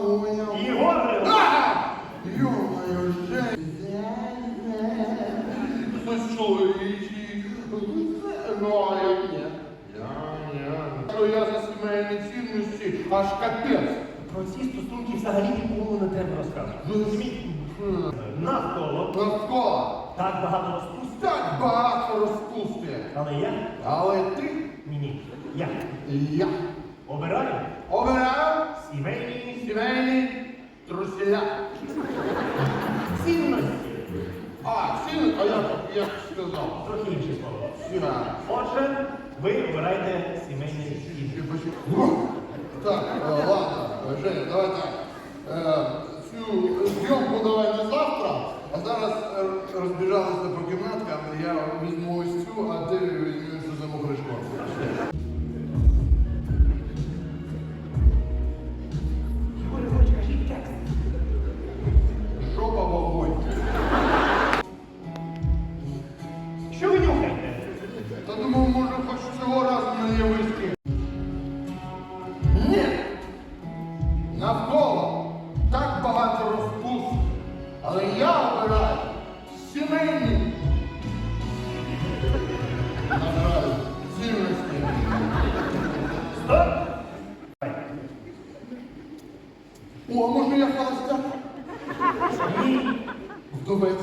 понял. Єгор Григорович. А! Ё-моё. Хтось чоловічий. Ну, а я ні. Я ні. Що я за сімейні цінності аж капець. Про ці стосунки взагалі нікому не треба розказувати. Розумієте? Навколо Навколо. так багато розпустів, Так багато розпусти. але я Але ти ні. Я я обираю обираю сімейні сімейні труселя. цінності. А, син, а я як сказав. Трохи інші слова. Сіна. Отже, ви обираєте сімейні цінності. Так, е, ладно, Женя, давай так. Е, Цю зйомку давай на завтра, а зараз е, розбіжалися по кімнаткам, я візьму ось цю, а ти Та думав, може хоч цього разу не виски. Ні. Навколо так багато розпуст. Але я обираю сімейні. На жаль, цінності. Стоп! О, а може я холостяк? Ні. Вдовець.